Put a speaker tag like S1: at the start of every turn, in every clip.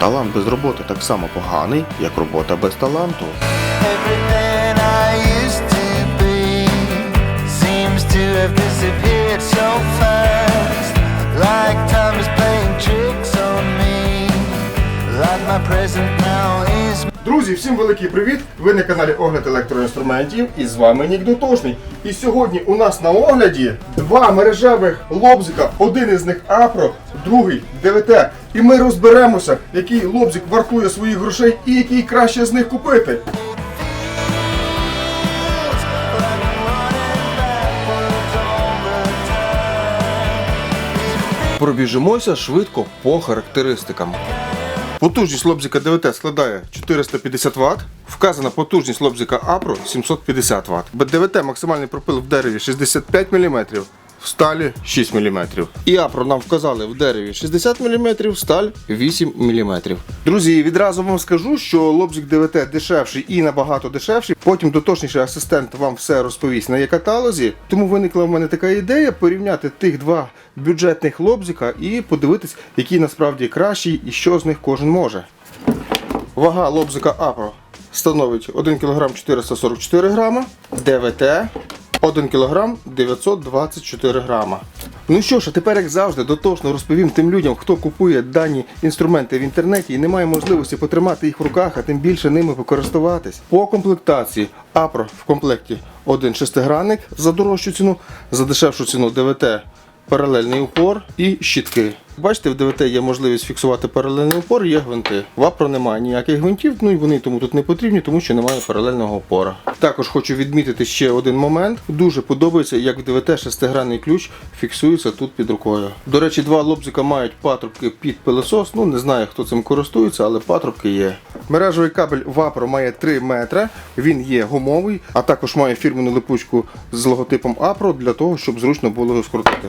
S1: талант без роботи так само поганий, як робота без таланту.
S2: Друзі, всім великий привіт! Ви на каналі Огляд електроінструментів і з вами Нік Дотошний. І сьогодні у нас на огляді два мережевих лобзика. Один із них Апро, другий ДВТ. І ми розберемося, який лобзик вартує своїх грошей і який краще з них купити.
S1: Пробіжимося швидко по характеристикам. Потужність лобзика ДВТ складає 450 Вт. Вказана потужність лобзика Апро 750 Вт. ДВТ максимальний пропил в дереві 65 мм, в сталі 6 мм. І Апро нам вказали в дереві 60 мм, сталь 8 мм. Друзі, відразу вам скажу, що лобзик ДВТ дешевший і набагато дешевший. Потім дотошніший асистент вам все розповість на є-каталозі. Тому виникла в мене така ідея порівняти тих два бюджетних лобзика і подивитись, який насправді кращий і що з них кожен може. Вага лобзика Апро становить 1 кг 444 грама, ДВТ 1 кг 924 грама. Ну що ж, а тепер, як завжди, дотошно розповім тим людям, хто купує дані інструменти в інтернеті і не має можливості потримати їх в руках, а тим більше ними покористуватись. По комплектації Апро в комплекті один шестигранник за дорожчу ціну, за дешевшу ціну ДВТ паралельний упор і щітки. Бачите, в ДВТ є можливість фіксувати паралельний упор, є гвинти. В Апро немає ніяких гвинтів, ну і вони тому тут не потрібні, тому що немає паралельного опора. Також хочу відмітити ще один момент. Дуже подобається, як в ДВТ шестигранний ключ фіксується тут під рукою. До речі, два лобзика мають патрубки під пилосос. Ну не знаю, хто цим користується, але патрубки є. Мережевий кабель в Апро має 3 метри, він є гумовий, а також має фірмену липучку з логотипом Апро для того, щоб зручно було його скрутити.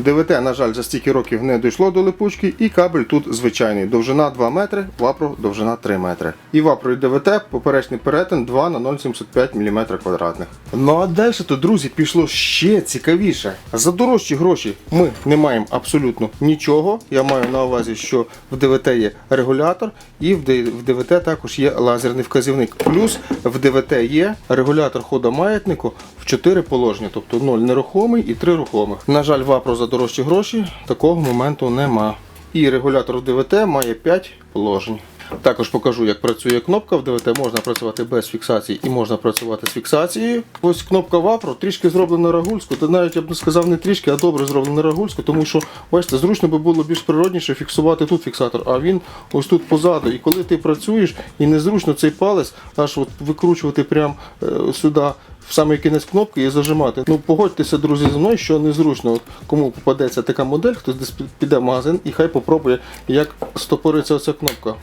S1: ДВТ, на жаль, за стільки років не дійшло до липучки, і кабель тут звичайний. Довжина 2 метри, вапро довжина 3 метри. І вапро і ДВТ поперечний перетин 2 на 0,75 мм квадратних. Ну а далі то, друзі, пішло ще цікавіше. За дорожчі гроші ми не маємо абсолютно нічого. Я маю на увазі, що в ДВТ є регулятор, і в ДВТ також є лазерний вказівник. Плюс в ДВТ є регулятор хода маятнику в 4 положення, тобто 0 нерухомий і 3 рухомих. На жаль, в Апро за дорожчі гроші такого моменту нема. І регулятор в ДВТ має 5 положень. Також покажу, як працює кнопка. В ДВТ можна працювати без фіксації і можна працювати з фіксацією. Ось кнопка Вапро трішки зроблена рагульську, та навіть я б не сказав не трішки, а добре зроблена рагульську, тому що, бачите, зручно би було більш природніше фіксувати тут фіксатор, а він ось тут позаду. І коли ти працюєш, і незручно цей палець аж от викручувати прямо е, сюди. В самий кінець кнопки і зажимати. Ну погодьтеся, друзі, зі мною, що незручно. Кому попадеться така модель, хтось десь піде в магазин і хай попробує, як стопориться оця кнопка.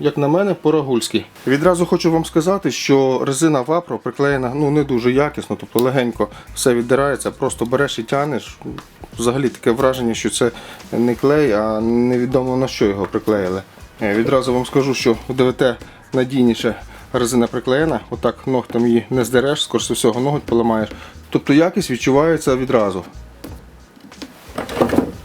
S1: Як на мене, по-рагульськи. Відразу хочу вам сказати, що резина Вапро приклеєна ну, не дуже якісно, тобто легенько все віддирається, просто береш і тянеш. Взагалі таке враження, що це не клей, а невідомо на що його приклеїли. Е, Відразу вам скажу, що ДВТ надійніше резина приклеєна, отак ногтем її не здереш, скоріше всього ноготь поламаєш. Тобто якість відчувається відразу.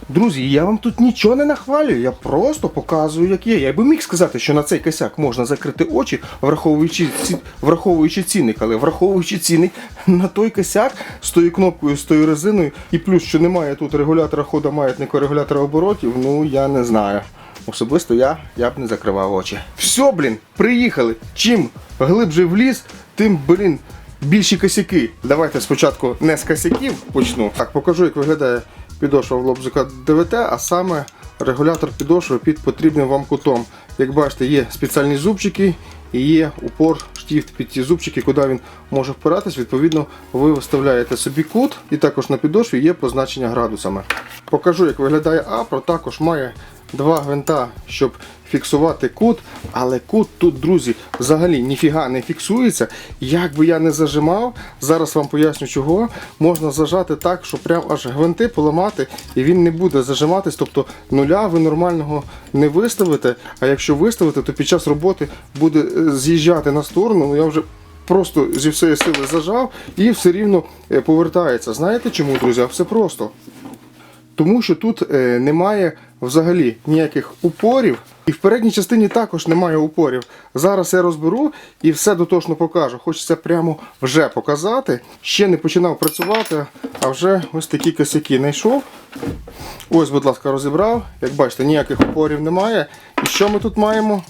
S1: Друзі, я вам тут нічого не нахвалюю, я просто показую, як є. Я би міг сказати, що на цей косяк можна закрити очі, враховуючи, ці, враховуючи цінник, але враховуючи цінник на той косяк з тою кнопкою, з тою резиною, і плюс, що немає тут регулятора хода маятника, регулятора оборотів, ну я не знаю. Особисто я, я б не закривав очі. Все, блін, приїхали. Чим глибше в ліс, тим, блін, більші косяки. Давайте спочатку не з косяків почну. Так, покажу, як виглядає підошва в лобзика ДВТ, а саме регулятор підошви під потрібним вам кутом. Як бачите, є спеціальні зубчики і є упор, штіфт під ті зубчики, куди він може впиратись. Відповідно, ви виставляєте собі кут, і також на підошві є позначення градусами. Покажу, як виглядає Апро. Також має два гвинта, щоб фіксувати кут, але кут тут, друзі, взагалі ніфіга не фіксується. Як би я не зажимав, зараз вам поясню чого, можна зажати так, що прям аж гвинти поламати, і він не буде зажиматись. Тобто нуля ви нормального не виставите, а якщо виставите, то під час роботи буде е, з'їжджати на сторону. Ну я вже просто зі всієї сили зажав і все рівно е, повертається. Знаєте чому, друзі? Все просто. Тому що тут е, немає взагалі ніяких упорів, І в передній частині також немає упорів. Зараз я розберу і все дотошно покажу. Хочеться прямо вже показати. Ще не починав працювати, а вже ось такі косяки знайшов. Ось, будь ласка, розібрав. Як бачите, ніяких упорів немає. І що ми тут маємо?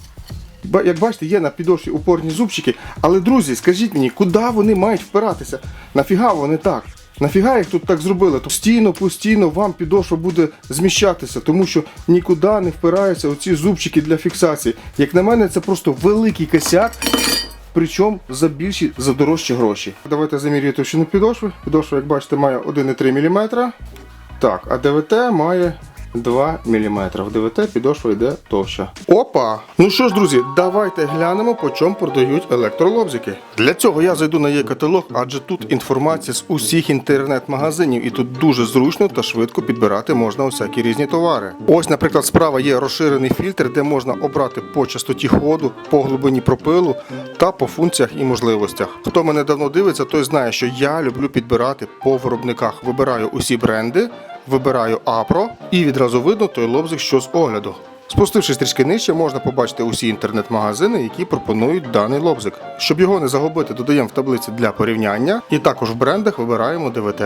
S1: Як бачите, є на підошві упорні зубчики. Але, друзі, скажіть мені, куди вони мають впиратися? Нафіга вони так? Нафіга їх тут так зробили? Постійно, постійно вам підошва буде зміщатися, тому що нікуди не впираються оці зубчики для фіксації. Як на мене, це просто великий косяк, причому за більші, за дорожчі гроші. Давайте замірюю товщину підошви. Підошва, як бачите, має 1,3 мм. Так, а ДВТ має 2 мм. В ДВТ підошва йде товща. Опа! Ну що ж, друзі, давайте глянемо, по чому продають електролобзики. Для цього я зайду на є-каталог, адже тут інформація з усіх інтернет-магазинів, і тут дуже зручно та швидко підбирати можна усякі різні товари. Ось, наприклад, справа є розширений фільтр, де можна обрати по частоті ходу, по глибині пропилу та по функціях і можливостях. Хто мене давно дивиться, той знає, що я люблю підбирати по виробниках. Вибираю усі бренди, вибираю Апро і відразу видно той лобзик, що з огляду. Спустившись трішки нижче, можна побачити усі інтернет-магазини, які пропонують даний лобзик. Щоб його не загубити, додаємо в таблиці для порівняння, і також в брендах вибираємо ДВТ.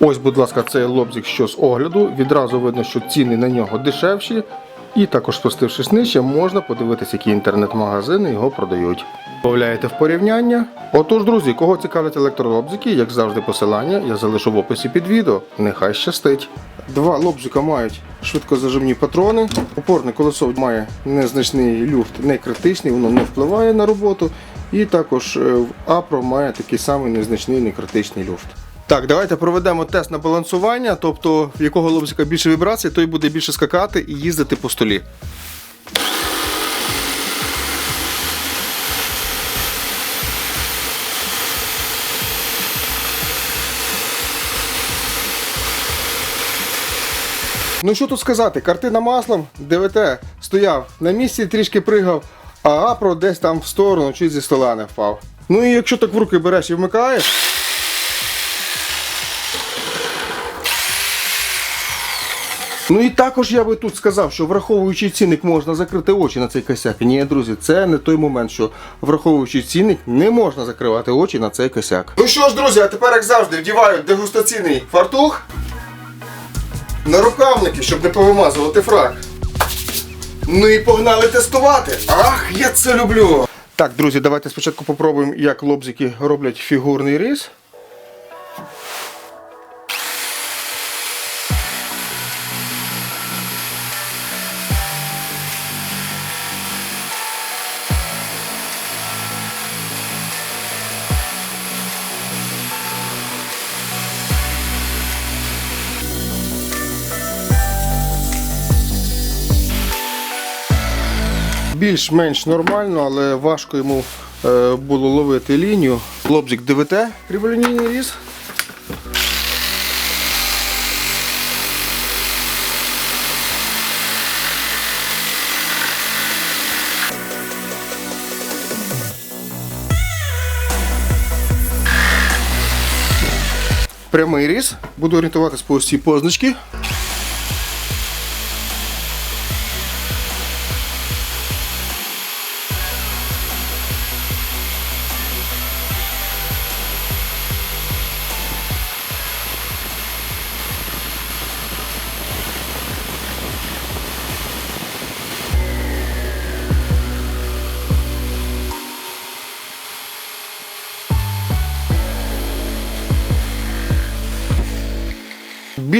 S1: Ось, будь ласка, цей лобзик, що з огляду. Відразу видно, що ціни на нього дешевші. І також спустившись нижче, можна подивитися, які інтернет-магазини його продають. Вставляєте в порівняння. Отож, друзі, кого цікавлять електролобзики, як завжди, посилання я залишу в описі під відео. Нехай щастить. Два лобзика мають швидкозажимні патрони. Опорне колесо має незначний люфт, не критичний, воно не впливає на роботу. І також е, в Апро має такий самий незначний некритичний люфт. Так, давайте проведемо тест на балансування, тобто в якого лобзика більше вібрацій, той буде більше скакати і їздити по столі. Ну що тут сказати, картина маслом, ДВТ стояв на місці, трішки пригав, а Апро десь там в сторону чи зі стола не впав. Ну і якщо так в руки береш і вмикаєш. Ну і також я би тут сказав, що враховуючи цінник, можна закрити очі на цей косяк. Ні, друзі, це не той момент, що враховуючи цінник, не можна закривати очі на цей косяк. Ну що ж, друзі, а тепер, як завжди, вдіваю дегустаційний фартух на рукавники, щоб не повимазувати фрак. Ну і погнали тестувати. Ах, я це люблю. Так, друзі, давайте спочатку попробуємо, як лобзики роблять фігурний різ. Більш-менш нормально, але важко йому е, було ловити лінію. Лобзик ДВТ, криволінійний різ. Прямий різ. Буду орієнтуватись по ось цій позначці.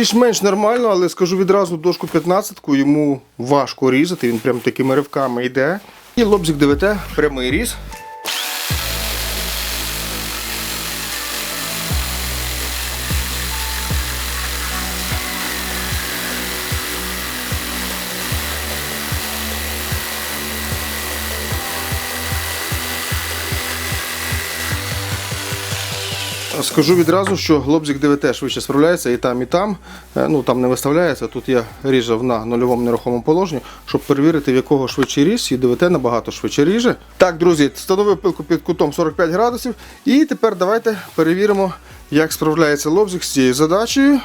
S1: Більш-менш нормально, але скажу відразу дошку 15-ку йому важко різати, він прям такими ривками йде. І лобзик ДВТ, прямий різ. Скажу відразу, що глобзик ДВТ швидше справляється і там, і там. Е, Ну там не виставляється. Тут я ріжав на нульовому нерухомому положенні, щоб перевірити, в якого швидше ріж, і ДВТ набагато швидше ріже. Так, друзі, встановив пилку під кутом 45 градусів. І тепер давайте перевіримо, як справляється лобзик з цією задачею.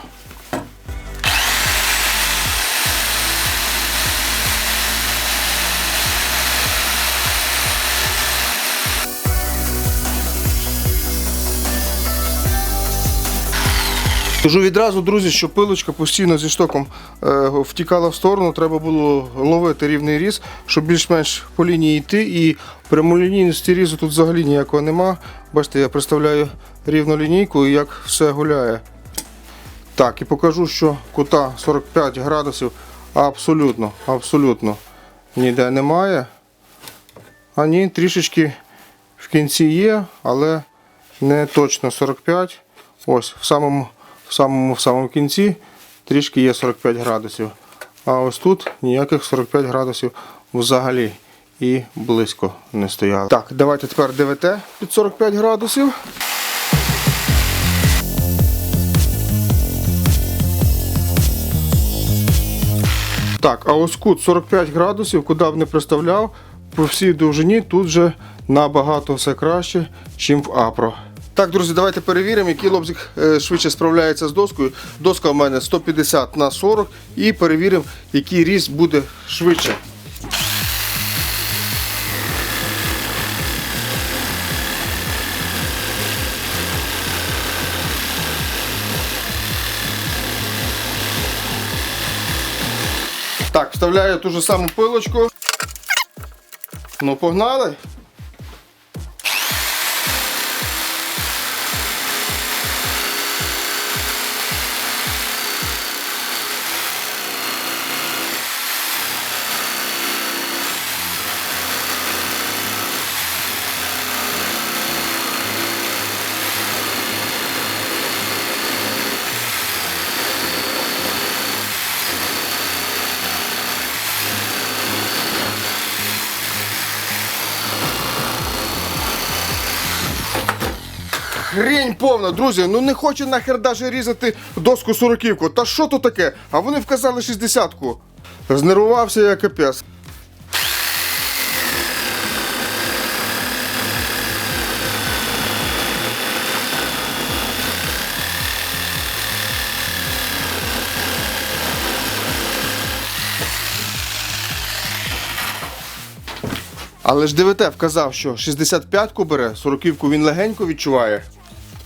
S1: Скажу відразу, друзі, що пилочка постійно зі штоком е, втікала в сторону, треба було ловити рівний різ, щоб більш-менш по лінії йти. І прямолінійності різу тут взагалі ніякого нема. Бачите, я представляю рівну лінійку і як все гуляє. Так, і покажу, що кута 45 градусів абсолютно, абсолютно ніде немає. А ні, трішечки в кінці є, але не точно 45. Ось в самому, в самому, в самому кінці трішки є 45 градусів. А ось тут ніяких 45 градусів взагалі і близько не стояло. Так, давайте тепер ДВТ під 45 градусів. Так, а ось кут 45 градусів, куди б не представляв, по всій довжині тут вже набагато все краще, ніж в Апро. Так, друзі, давайте перевіримо, який лобзик е, швидше справляється з доскою. Доска у мене 150 на 40 і перевіримо, який різ буде швидше. Так, вставляю ту же саму пилочку. Ну, погнали. Хрень повна, друзі, ну не хочу нахер даже різати доску сороківку. Та що то таке? А вони вказали 60-ку. Знервувався я капець. Але ж ДВТ вказав, що 65-ку бере, 40-ку він легенько відчуває.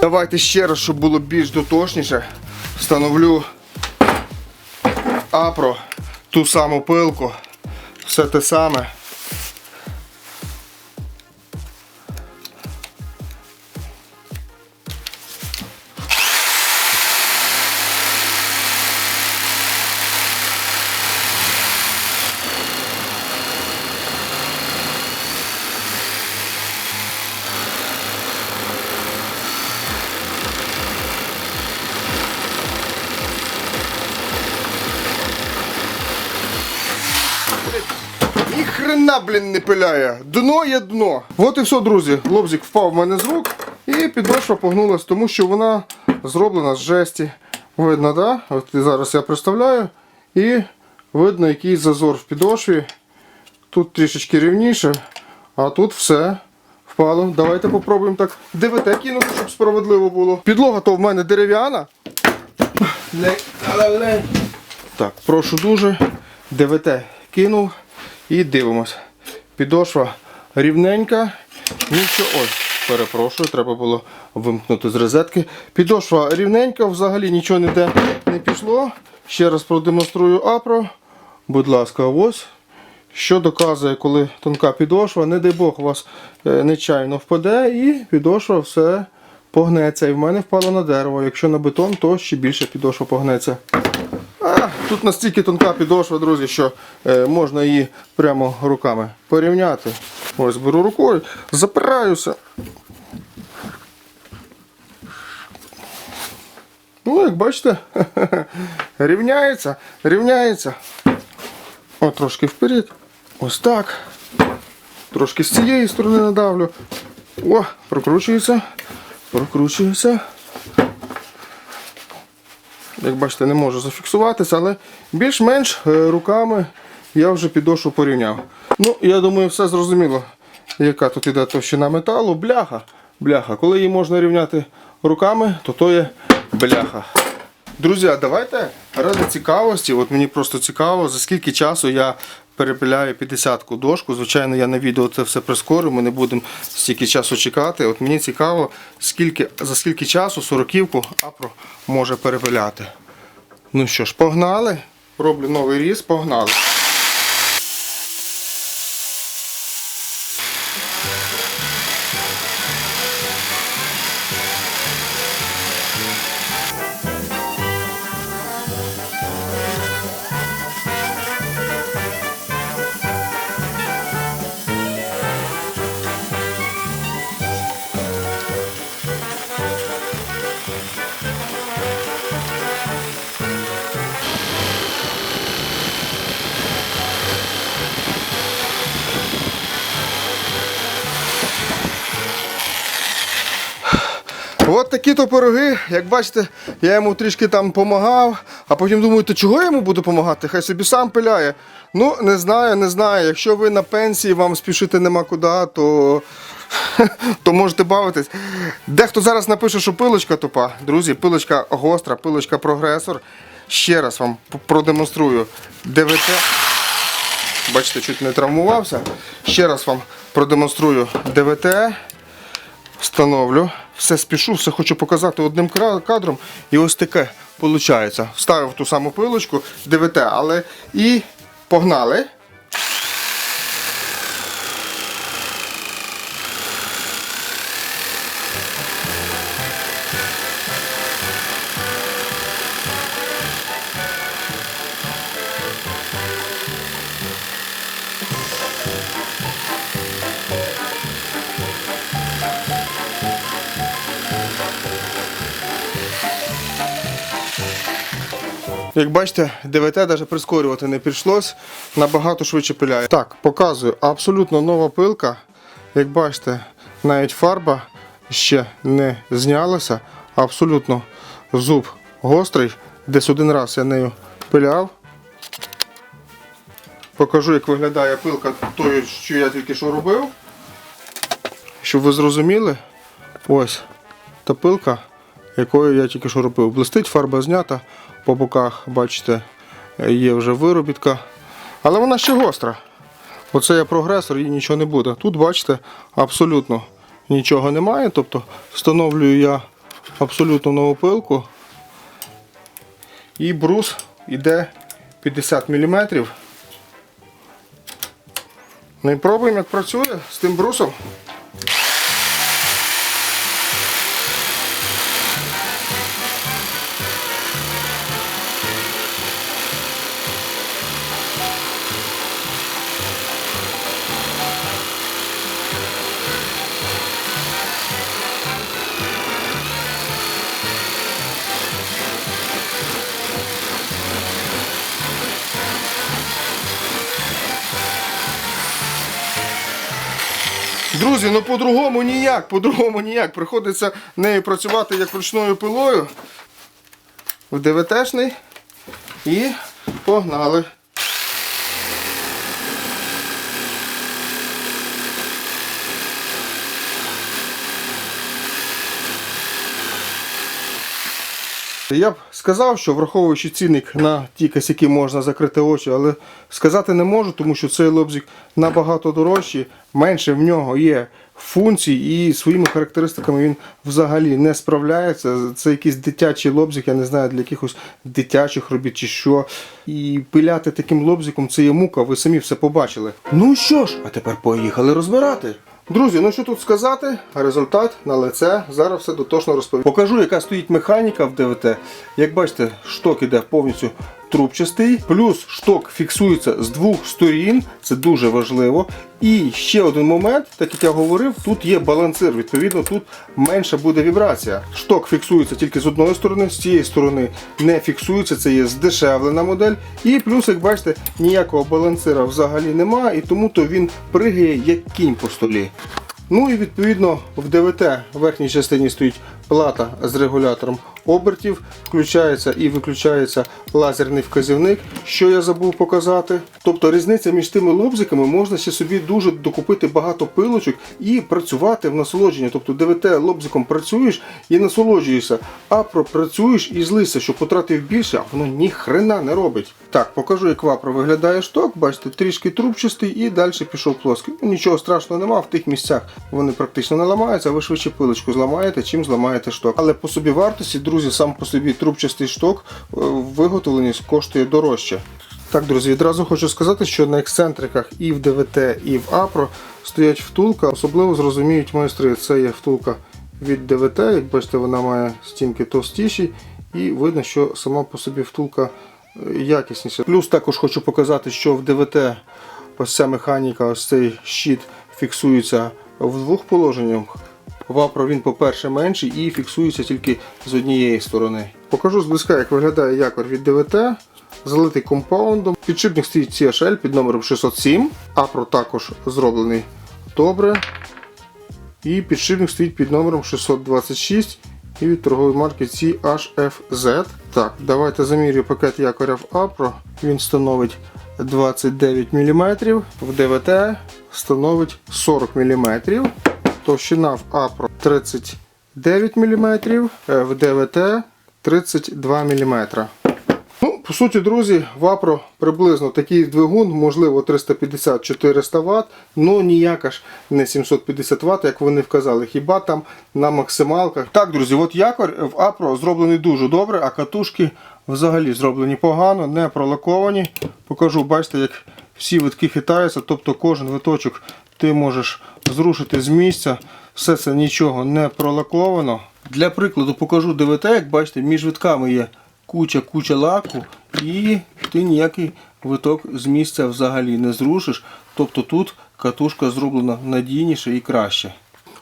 S1: Давайте ще раз, щоб було більш дотошніше. Встановлю Апро, ту саму пилку, все те саме. Хрена, блін, не пиляє. Дно є дно. От і все, друзі. Лобзик впав в мене з рук і підошва погнулась, тому що вона зроблена з жесті. Видно, да? От зараз я представляю. І видно якийсь зазор в підошві. Тут трішечки рівніше, а тут все впало. Давайте попробуємо так ДВТ кинути, щоб справедливо було. Підлога то в мене дерев'яна. Так, прошу дуже. ДВТ кинув і дивимось. Підошва рівненька. Нічого. Ой, перепрошую, треба було вимкнути з розетки. Підошва рівненька, взагалі нічого ніде не пішло. Ще раз продемонструю апро. Будь ласка, ось. Що доказує, коли тонка підошва, не дай Бог у вас е, нечайно впаде і підошва все погнеться. І в мене впало на дерево. Якщо на бетон, то ще більше підошва погнеться. Тут настільки тонка підошва, друзі, що е, можна її прямо руками порівняти. Ось беру рукою, запираюся. Ну, як бачите, рівняється, рівняється. О, трошки вперед. Ось так. Трошки з цієї сторони надавлю. О, прокручується. Прокручується. Як бачите, не можу зафіксуватися, але більш-менш е, руками я вже підошву порівняв. Ну, я думаю, все зрозуміло, яка тут іде товщина металу. Бляха. Бляха. Коли її можна рівняти руками, то то є бляха. Друзі, давайте ради цікавості, от мені просто цікаво, за скільки часу я перепиляю 50-ку дошку. Звичайно, я на відео це все прискорю, ми не будемо стільки часу чекати. От мені цікаво, скільки, за скільки часу 40-ку Апро може перепиляти. Ну що ж, погнали. Роблю новий різ, погнали. Такі то пироги, як бачите, я йому трішки там допомагав, а потім думаю, то чого йому буду допомагати? Хай собі сам пиляє. Ну, не знаю, не знаю. Якщо ви на пенсії, вам спішити нема куди, то, то можете бавитись. Дехто зараз напише, що пилочка тупа. Друзі, пилочка гостра, пилочка прогресор. Ще раз вам продемонструю ДВТ. Бачите, чуть не травмувався. Ще раз вам продемонструю ДВТ. Встановлю. Все спішу, все хочу показати одним кадром. І ось таке виходить. Вставив ту саму пилочку, ДВТ, але і погнали. Як бачите, ДВТ навіть прискорювати не прийшлось, набагато швидше пиляє. Так, показую, абсолютно нова пилка. Як бачите, навіть фарба ще не знялася. Абсолютно зуб гострий. Десь один раз я нею пиляв. Покажу, як виглядає пилка тою, що я тільки що робив. Щоб ви зрозуміли, ось та пилка, якою я тільки що робив. Блистить, фарба знята, по боках, бачите, є вже виробітка. Але вона ще гостра. Оце я прогресор, їй нічого не буде. Тут, бачите, абсолютно нічого немає. Тобто встановлюю я абсолютно нову пилку. І брус йде 50 мм. Ну і пробуємо, як працює з тим брусом. Друзі, ну по-другому ніяк, по-другому ніяк. Приходиться нею працювати як ручною пилою. В ДВТшний. І погнали. Я б сказав, що враховуючи цінник на ті косяки можна закрити очі, але сказати не можу, тому що цей лобзик набагато дорожчий, менше в нього є функцій і своїми характеристиками він взагалі не справляється. Це якийсь дитячий лобзик, я не знаю для якихось дитячих робіт чи що. І пиляти таким лобзиком це є мука, ви самі все побачили. Ну що ж, а тепер поїхали розбирати. Друзі, ну що тут сказати? Результат на лице. Зараз все дотошно розповім. Покажу, яка стоїть механіка в ДВТ. Як бачите, шток іде повністю трубчастий, плюс шток фіксується з двох сторін, це дуже важливо. І ще один момент, так як я говорив, тут є балансир. Відповідно, тут менша буде вібрація. Шток фіксується тільки з одної сторони, з цієї сторони не фіксується, це є здешевлена модель. І плюс, як бачите, ніякого балансира взагалі немає, і тому то він пригає як кінь по столі. Ну і відповідно в ДВТ в верхній частині стоїть плата з регулятором обертів, включається і виключається лазерний вказівник, що я забув показати. Тобто різниця між тими лобзиками можна ще собі дуже докупити багато пилочок і працювати в насолодженні. Тобто ДВТ лобзиком працюєш і насолоджуєшся, а про працюєш і злися, що потратив більше, а воно ні хрена не робить. Так, покажу, як вапро виглядає шток. Бачите, трішки трубчастий і далі пішов плоский. Ну, нічого страшного нема, в тих місцях вони практично не ламаються, а ви швидше пилочку зламаєте, чим зламаєте шток. Але по собі вартості, друзі, сам по собі трубчастий шток е, в виготовленні коштує дорожче. Так, друзі, відразу хочу сказати, що на ексцентриках і в ДВТ, і в Апро стоять втулка. Особливо зрозуміють майстри. Це є втулка від ДВТ. Як бачите, вона має стінки товстіші, і видно, що сама по собі втулка е, якісніша. Плюс також хочу показати, що в ДВТ ось ця механіка, ось цей щит фіксується в двох положеннях. В Апро він, по-перше, менший і фіксується тільки з однієї сторони. Покажу зблизька, як виглядає якор від ДВТ, залитий компаундом. Підшипник стоїть CHL під номером 607. Апро також зроблений добре. І підшипник стоїть під номером 626 і від торгової марки CHFZ. Так, давайте замірюю пакет якоря в Апро. Він становить 29 мм, в ДВТ становить 40 мм. Товщина в Апро 39 мм, в ДВТ 32 мм. Ну, по суті, друзі, в Апро приблизно такий двигун, можливо 350-400 Вт, але ніяка ж не 750 Вт, як вони вказали, хіба там на максималках. Так, друзі, от якорь в Апро зроблений дуже добре, а катушки взагалі зроблені погано, не пролаковані. Покажу, бачите, як всі витки хитаються, тобто кожен виточок ти можеш зрушити з місця. Все це нічого не пролаковано. Для прикладу покажу ДВТ, як бачите, між витками є куча-куча лаку, і ти ніякий виток з місця взагалі не зрушиш. Тобто тут катушка зроблена надійніше і краще.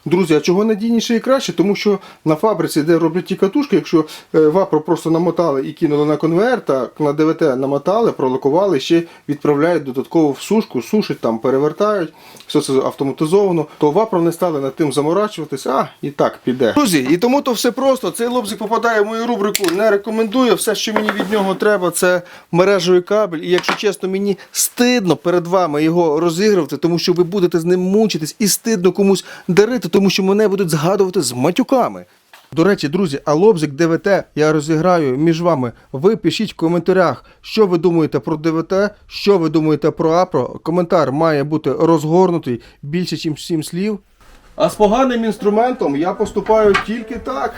S1: Друзі, а чого надійніше і краще? Тому що на фабриці, де роблять ті катушки, якщо е, вапро просто намотали і кинули на конвейер, так на ДВТ намотали, пролакували, ще відправляють додатково в сушку, сушать там, перевертають, все це автоматизовано, то вапро не стали над тим заморачуватись, а і так піде. Друзі, і тому то все просто. Цей лобзик попадає в мою рубрику. Не рекомендую. Все, що мені від нього треба, це мережевий кабель. І якщо чесно, мені стидно перед вами його розігрувати, тому що ви будете з ним мучитись і стидно комусь дарити, тому що мене будуть згадувати з матюками. До речі, друзі, а лобзик ДВТ я розіграю між вами. Ви пишіть в коментарях, що ви думаєте про ДВТ, що ви думаєте про Апро. Коментар має бути розгорнутий більше, ніж 7 слів. А з поганим інструментом я поступаю тільки так.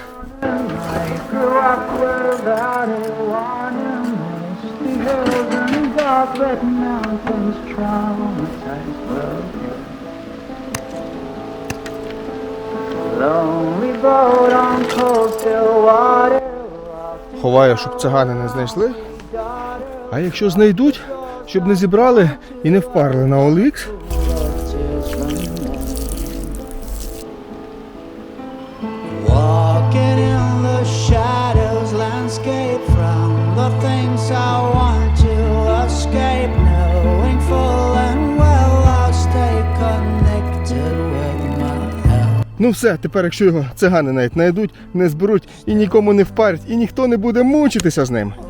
S1: Ховаю, щоб цигани не знайшли. А якщо знайдуть, щоб не зібрали і не впарли на OLX. Ну все, тепер, якщо його цигани навіть знайдуть, не зберуть і нікому не впарять, і ніхто не буде мучитися з ним.